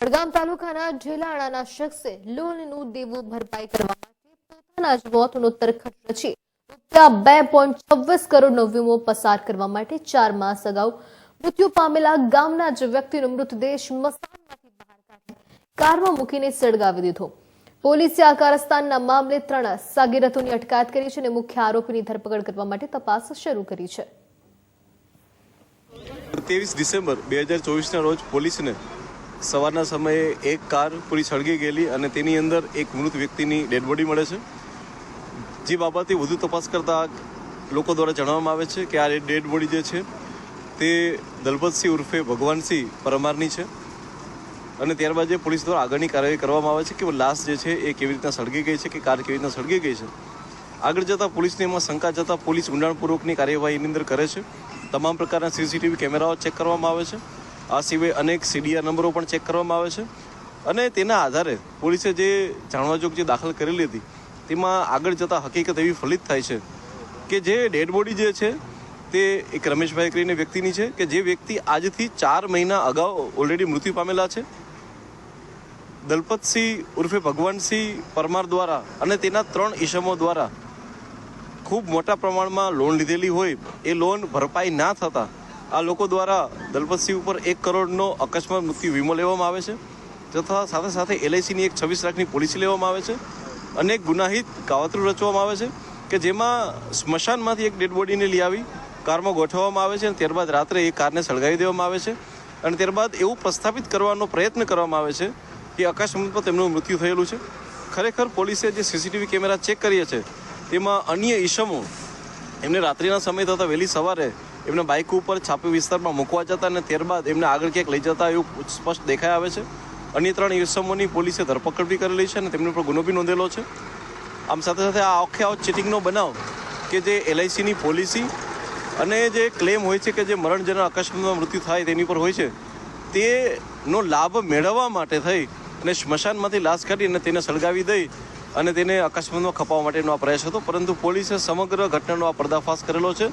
વડગામ તાલુકાના ઢેલાણાના શખ્સે લોનનું દેવું ભરપાઈ કરવા માટે પોતાના જ મોતનો તરખટ રચી રૂપિયા બે પોઈન્ટ છવ્વીસ કરોડનો વીમો પસાર કરવા માટે ચાર માસ અગાઉ મૃત્યુ પામેલા ગામના જ વ્યક્તિનો મૃતદેહ મસાનમાંથી બહાર કાઢી કારમાં મૂકીને સળગાવી દીધો. પોલીસે આ કારસ્તાનના મામલે ત્રણ સાગીરથોની અટકાયત કરી છે અને મુખ્ય આરોપીની ધરપકડ કરવા માટે તપાસ શરૂ કરી છે. ત્રેવીસ ડિસેમ્બર બે હજાર ચોવીસના રોજ પોલીસને સવારના સમયે એક કાર પૂરી સળગી ગયેલી અને તેની અંદર એક મૃત વ્યક્તિની ડેડ બોડી મળે છે. જે બાબતે વધુ તપાસ કરતા લોકો દ્વારા જણાવવામાં આવે છે કે આ ડેડ બોડી જે છે તે દલપતસિંહ ઉર્ફે ભગવાનસિંહ પરમારની છે અને ત્યારબાદ જે પોલીસ દ્વારા આગળની કાર્યવાહી કરવામાં આવે છે કે લાશ જે છે એ કેવી રીતના સળગી ગઈ છે કે કાર કેવી રીતના સળગી ગઈ છે. આગળ જતાં પોલીસને એમાં શંકા જતાં પોલીસ ઊંડાણપૂર્વકની કાર્યવાહીની અંદર કરે છે. તમામ પ્રકારના સીસીટીવી કેમેરાઓ ચેક કરવામાં આવે છે. આ સિવાય અનેક સીડીઆર નંબરો પણ ચેક કરવામાં આવે છે. અને તેના આધારે પોલીસે જે જાણવાજોગ જે દાખલ કરેલી હતી, તેમાં આગળ જતાં હકીકત એવી ફલિત થાય છે કે જે ડેડ બોડી જે છે, તે એક રમેશભાઈ કરીને વ્યક્તિની છે કે જે વ્યક્તિ આજથી ચાર મહિના અગાઉ ઓલરેડી મૃત્યુ પામેલા છે. દલપતસિંહ ઉર્ફે ભગવાનસિંહ પરમાર દ્વારા અને તેના ત્રણ ઈસમો દ્વારા ખૂબ મોટા પ્રમાણમાં લોન લીધેલી હોય, એ લોન ભરપાઈ ના થતાં આ લોકો દ્વારા દલપતસિંહ ઉપર એક કરોડનો અકસ્માત મૃત્યુ વીમો લેવામાં આવે છે, તથા સાથે સાથે એલઆઈસીની એક છવ્વીસ લાખની પોલિસી લેવામાં આવે છે અનેક ગુનાહિત કાવતરું રચવામાં આવે છે, કે જેમાં સ્મશાનમાંથી એક ડેડ બોડીને લઈ આવી, કારમાં ગોઠવવામાં આવે છે, અને ત્યારબાદ રાત્રે એ કારને સળગાવી દેવામાં આવે છે, અને ત્યારબાદ એવું પ્રસ્થાપિત કરવાનો પ્રયત્ન કરવામાં આવે છે, કે અકસ્માતમાં તેમનું મૃત્યુ થયેલું છે. ખરેખર પોલીસે જે સીસીટીવી કેમેરા ચેક કર્યા છે, તેમાં અન્ય ઈસમો એમને રાત્રિના સમય થતાં વહેલી સવારે એમને બાઇક ઉપર છાપી વિસ્તારમાં મૂકવા જતા અને ત્યારબાદ એમને આગળ ક્યાંક લઈ જતા એવું સ્પષ્ટ દેખાઈ આવે છે. અન્ય ત્રણ ઇસમોની પોલીસે ધરપકડ બી કરેલી છે અને તેમની ઉપર ગુનો બી નોંધેલો છે. આમ સાથે સાથે આ આખે આવો ચીટિંગનો બનાવ કે જે એલઆઈસીની પોલિસી અને જે ક્લેમ હોય છે કે જે મરણજનક અકસ્માતમાં મૃત્યુ થાય તેની પર હોય છે, તેનો લાભ મેળવવા માટે થઈ અને સ્મશાનમાંથી લાશ કાઢી અને તેને સળગાવી દઈ અને તેને અકસ્માતમાં ખપાવવા માટેનો આ પ્રયાસ હતો. પરંતુ પોલીસે સમગ્ર ઘટનાનો આ પર્દાફાશ કરેલો છે.